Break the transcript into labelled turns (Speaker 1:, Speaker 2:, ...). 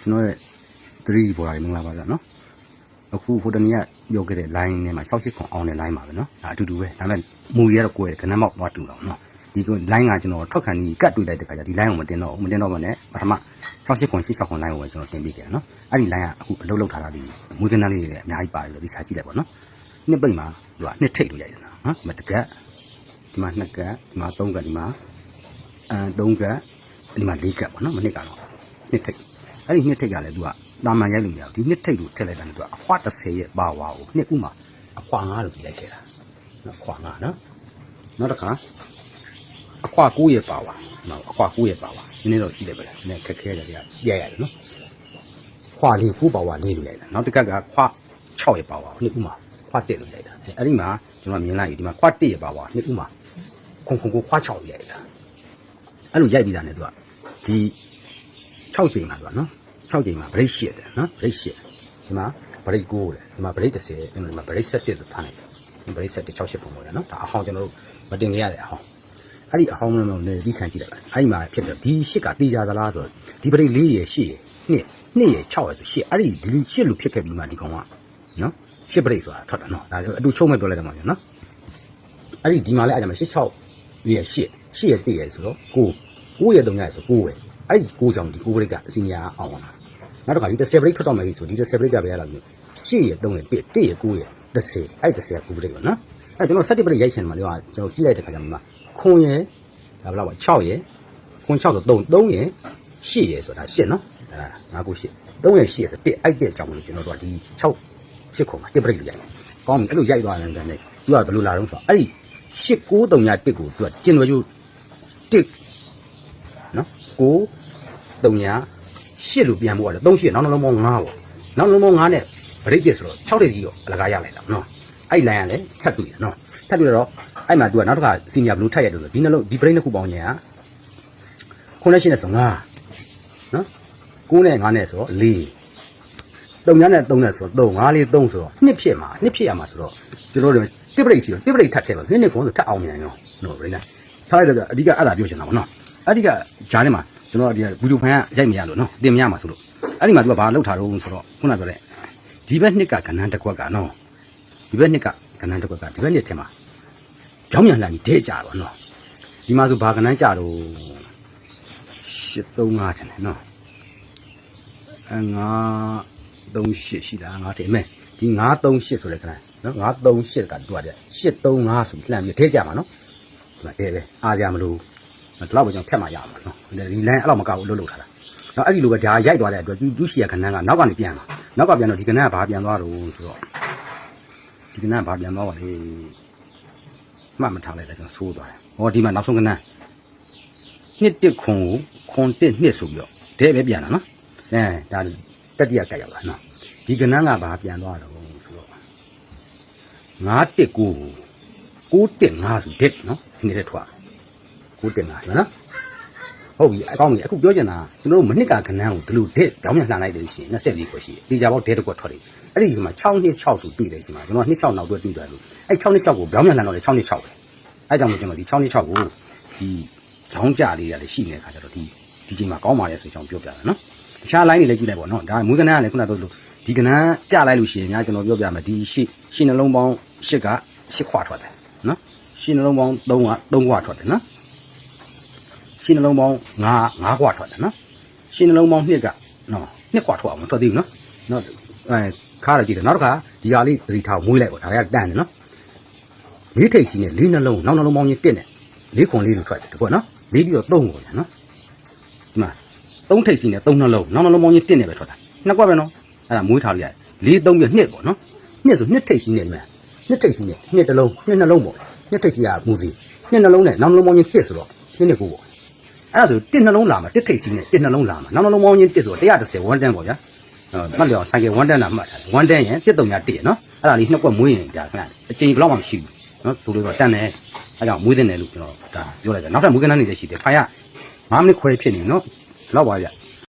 Speaker 1: ကျွန်တော်ရဲ့3ပေါ်လာပြီမင်္ဂလာပါဗျာနော်အခုဟိုတနေ့ကပြောခဲ့တဲ့ line နဲ့မှာ68ခွန်အောင်တဲ့ line ပါပဲနော်ဒါအတူတူပဲဒါပေမဲ့မူရကတော့ကိုယ်ကနမ်းမောက်သွားတူတော့နော်ဒီက line ကကျွန်တော်ထွက်ခံဒီကတ်တွေ့လိုက်တဲ့ခါကျဒီ line ကိုမတင်တော့ဘူးမတင်တော့မှလည်းပထမ68ခွန်86ခွန် line ကိုပဲကျွန်တော်တင်ပေးခဲ့တယ်နော်အဲ့ဒီ line ကအခုအလုပ်လုပ်ထားတာဒီမွေးကနန်းလေးတွေလည်းအများကြီးပါတယ်လို့ဒီစာကြည့်လိုက်ပါနော်နှစ်ပိတ်မှာသူကနှစ်ထိတ်လို့ရိုက်တယ်နော်မတကက်ဒီမှာနှစ်ကက်ဒီမှာသုံးကက်ဒီမှာအဲသုံးကက်ဒီမှာလေးကက်ပေါ့နော်မနစ်ကတော့နှစ်ထိတ် အဲ့ဒီနှစ်ထိတ်ကလည်းသူကတာမန်ရိုက်လို့မရဘူးဒီနှစ်ထိတ်ကိုထည့်လိုက်တာနဲ့သူကအခွ30ရဲ့ပါဝါကိုနှစ်ဥမှာအခွ9လို့ကြည့်လိုက်ခဲ့တာနော်အခွ9နော်နောက်တစ်ခါအခွ9ရဲ့ပါဝါနော်အခွ9ရဲ့ပါဝါနည်းနည်းတော့ကြည့်လိုက်ပါလားနည်းခက်ခဲကြတယ်ပြရရတယ်နော်ခွာလေး9ပါဝါလေးလို့ရိုက်တာနောက်တစ်ခါကခွ6ရဲ့ပါဝါနှစ်ဥမှာခွ1လို့ရိုက်တာအဲအဲ့ဒီမှာကျွန်တော်မြင်လိုက်ပြီဒီမှာခွ1ရဲ့ပါဝါနှစ်ဥမှာခုံခုံကိုခွ6ရိုက်တာအဲ့လိုရိုက်ပြီးတာနဲ့သူကဒီ6ချိန်မှာသူကနော် 6ချိန်မှာ break ရှစ်တယ်နော် break ရှစ်ဒီမှာ break 9တယ်ဒီမှာ break 30ဒီမှာ break 7လို့ထားလိုက်တယ် break 7 68ပုံပေါ်တယ်နော်ဒါအဟောင်းကျွန်တော်တို့မတင်ခဲ့ရတဲ့အဟောင်းအဲ့ဒီအဟောင်းလုံးလည်းဒီခံကြည့်လိုက်ပါအဲ့ဒီမှာဖြစ်တယ်ဒီရှစ်ကတေးကြသလားဆိုတော့ဒီ break 4ရယ်8ရယ်နှစ်နှစ်ရယ်6ရယ်ဆိုရှစ်အဲ့ဒီဒီရှစ်လို့ဖြစ်ခဲ့ပြီးမှဒီကောင်ကနော်ရှစ် break ဆိုတာထွက်တာနော်ဒါအတူချုံးမဲ့ပြောလိုက်တယ်မှာနော်အဲ့ဒီဒီမှာလည်းအဲ့ဒါမှာရှစ်6ရယ်8 8ရယ်1ရယ်ဆိုတော့9 9ရယ်3ရယ်ဆို9ပဲ အဲ့ဒီ9ကြောင့်ဒီ9 break ကအစီနီယာအောင်ပါလားနောက်တစ်ခါဒီ10 break ထွက်တော့မယ်ဆိုဒီ10 break ကပဲရလာပြီရှေ့ရ3ရ1 1ရ9ရ10အဲ့10က9 break ပါနော်အဲ့ကျွန်တော်7 break ရိုက်ချင်တယ်မှာလေကျွန်တော်ကြည့်လိုက်တဲ့ခါကျမှခွန်ရဒါဘယ်လောက်ပါ6ရခွန်6ဆို3 3ရ8ရဆိုတာ8နော်အဲငါကို8 3ရ8ဆို1အဲ့တဲ့ကြောင့်မလို့ကျွန်တော်တို့ကဒီ6 8ခွန်မှာ1 break လို့ရိုက်တယ်ကောင်းပြီအဲ့လိုရိုက်သွားတယ်တဲ့သူကဘယ်လိုလာတော့ဆိုအဲ့ဒီ8 9 3ရ1ကိုသူကကျင်သွေးကျ1နော်9 3ရရှစ်လို့ပြန်ဖို့ရတယ်3ရှစ်နောက်နှလုံးပေါင်း9ပေါ့နောက်နှလုံးပေါင်း9နဲ့ဗရိတ်ပြစ်ဆိုတော့6တဲ့ကြီးရောအလကားရလိုက်တာနော်အဲ့လိုင်းကလည်းချက်တွေ့တယ်နော်ချက်တွေ့တော့အဲ့မှာ तू ကနောက်တစ်ခါစီနီယာဘလူးထပ်ရတယ်ဆိုဒီနှလုံးဒီဗရိတ်နှစ်ခုပေါင်းရင်ကခုနဲ့ရှင်းနဲ့ဆို9နော်9နဲ့9နဲ့ဆိုတော့4 3ညနဲ့3နဲ့ဆိုတော့3 5လေး3ဆိုတော့နှစ်ဖြစ်မှာနှစ်ဖြစ်ရမှာဆိုတော့ကျွန်တော်တို့တစ်ပရိတ်စီတော့တစ်ပရိတ်ထပ်ဖြစ်တော့နှစ်နှစ်ကုန်းဆိုထပ်အောင်မြန်ရောနော်ဗရိတ်နဲ့ထားလိုက်တော့အဓိကအဲ့ဒါပြောချင်တာပေါ့နော်အဓိကဂျားထဲမှာ ကျွန်တော်ဒီဘူဂျူဖန်ကရိုက်မရလို့နော်တင်မရမှာဆိုလို့အဲ့ဒီမှာ तू ကဘာလောက်ထားတော့ဆိုတော့ခုနပြောတဲ့ဒီဘက်နှစ်ကကဏ္ဍတစ်ခွက်ကနော်ဒီဘက်နှစ်ကကဏ္ဍတစ်ခွက်ကဒီဘက်နှစ်ထဲမှာကြောင်းမြန်လာပြီးဒဲကြတော့နော်ဒီမှာဆိုဘာကဏ္ဍကြတော့ရှစ်သုံးငါချင်တယ်နော်အဲငါ38ရှိတာငါထင်မယ်ဒီ938ဆိုတဲ့ကဏ္ဍနော်938ကတူရတယ်835ဆိုပြီးလှမ်းပြီးဒဲကြမှာနော်ဒီမှာဒဲပဲအားကြမလို့ ဒီလောက်ပဲကျွန်တော်ဖြတ်မှရမှာနော်ဒီလမ်းအဲ့လောက်မကောက်ဘူးလှုပ်လှုပ်ထားတာနော်အဲ့ဒီလိုပဲဒါရိုက်သွားတဲ့အတွက်သူသူရှိရခဏန်းကနောက်ကနေပြန်လာနောက်ကပြန်တော့ဒီခဏန်းကဘာပြန်သွားတော့ဆိုတော့ဒီခဏန်းကဘာပြန်သွားပါလဲမှတ်မထားလိုက်တာကျွန်တော်သိုးသွားတယ်ဟောဒီမှာနောက်ဆုံးခဏန်းနှစ်တစ်ခွန်ကိုခွန်တစ်နှစ်ဆိုပြီးတော့ဒဲပဲပြန်လာနော်အဲဒါတတိယကတ်ရောက်လာနော်ဒီခဏန်းကဘာပြန်သွားတော့ဆိုတော့ငါးတစ်ကိုကိုတစ်ငါးဆိုဒက်နော်ဒီနေ့တက်ထွက် ကိုတင်လာတယ်နော်ဟုတ်ပြီအကောင်းပြီအခုပြောချင်တာကျွန်တော်တို့မနစ်ကကနန်းကိုဒီလိုဒက်ကြောင်းမြန်လှန်လိုက်တယ်ရှိရင်24ခွက်ရှိတယ်တေချာပေါက်ဒက်တစ်ခွက်ထွက်တယ်အဲ့ဒီဒီမှာ6နှစ်6ဆိုတွေ့တယ်ရှိမှာကျွန်တော်နှစ်6နောက်တွဲတွေ့တယ်လို့အဲ့6နှစ်6ကိုကြောင်းမြန်လှန်တော့လေ6နှစ်6ပဲအဲ့ကြောင့်မို့ကျွန်တော်ဒီ6နှစ်6ကိုဒီဇောင်းကြလေးရတယ်ရှိနေတဲ့ခါကျတော့ဒီဒီချိန်မှာကောင်းပါရဲ့ဆိုချောင်းပြောပြတာနော်တခြား line တွေလည်းကြည့်လိုက်ပေါ့နော်ဒါမွေးကနန်းကလည်းခုနကပြောလို့ဒီကနန်းကြလိုက်လို့ရှိရင်များကျွန်တော်ပြောပြမယ်ဒီရှစ်ရှစ်နှလုံးပေါင်းရှစ်ကရှစ်ခွထွက်တယ်နော်ရှစ်နှလုံးပေါင်း3က3ခွထွက်တယ်နော် ရှင်းနှလုံးပေါင်း9 9ခွာထွက်တယ်နော်ရှင်းနှလုံးပေါင်း2ကနော်2ခွာထွက်အောင်မထွက်သေးဘူးနော်နော်အဲခါရကြည့်တယ်နောက်တစ်ခါဒီဟာလေးသတိထားမွေးလိုက်ပေါ့ဒါကတန်တယ်နော်လေးထိပ်စီနဲ့လေးနှလုံးနောက်နှလုံးပေါင်းချင်းတက်တယ်လေးခွန်လေးလို့ထွက်တယ်တကွနော်လေးပြီးတော့3ခွန်ပြန်နော်ဒီမှာ3ထိပ်စီနဲ့3နှလုံးနောက်နှလုံးပေါင်းချင်းတက်နေပဲထွက်တာနှစ်ကွက်ပဲနော်အဲ့ဒါမွေးထားလိုက်ရတယ်လေး3ပြနှစ်ပေါ့နော်နှစ်ဆိုနှစ်ထိပ်စီနဲ့ဒီမှာနှစ်ထိပ်စီနဲ့နှစ်တစ်လုံးနှစ်နှလုံးပေါ့နှစ်ထိပ်စီကမူစီနှစ်နှလုံးနဲ့နောက်နှလုံးပေါင်းချင်းတက်ဆိုတော့နှစ်နှစ်ကိုပေါ့ အဲ့ဒါဆိုတစ်နှလုံးလာမှာတစ်ထိပ်စီးနဲ့တစ်နှလုံးလာမှာနောက်နှလုံးပေါင်းချင်းတစ်ဆို130 1တန်းပေါ့ဗျာအဲမှတ်လျော်ဆိုင်က1တန်းလာမှတ်ထား1တန်းရင်တစ်တုံညာတစ်ရနော်အဲ့ဒါလေးနှစ်ကွက်မွေးရင်ဒါခင်ဗျအချိန်ဘယ်လောက်မှမရှိဘူးနော်ဆိုလို့တော့တန်းတယ်အဲကြောင့်မွေးတဲ့နယ်လို့ကျွန်တော်ဒါပြောလိုက်တယ်နောက်ထပ်မွေးကနန်းနေလည်းရှိတယ်ဖိုင်က9မိနစ်ခွဲဖြစ်နေနော်လောက်ပါဗျ